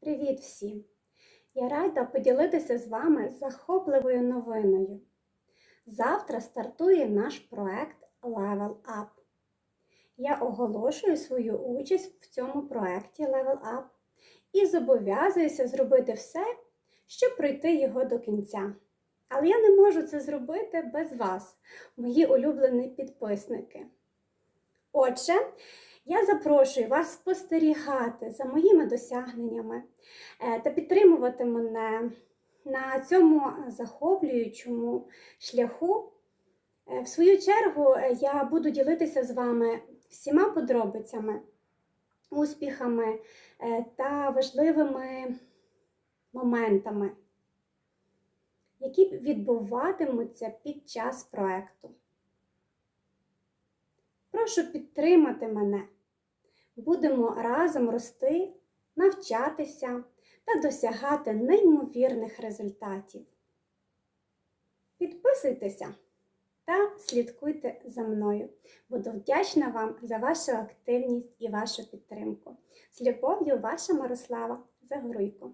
Привіт всім! Я рада поділитися з вами захопливою новиною. Завтра стартує наш проект Level Up. Я оголошую свою участь в цьому проекті Level Up і зобов'язуюся зробити все, щоб пройти його до кінця. Але я не можу це зробити без вас, мої улюблені підписники. Отже, я запрошую вас спостерігати за моїми досягненнями е, та підтримувати мене на цьому захоплюючому шляху. Е, В свою чергу е, я буду ділитися з вами всіма подробицями, успіхами та важливими моментами, які відбуватимуться під час проекту. Прошу підтримати мене. Будемо разом рости, навчатися та досягати неймовірних результатів. Підписуйтеся та слідкуйте за мною. Буду вдячна вам за вашу активність і вашу підтримку. З любов'ю, ваша Мирослава Загоруйко.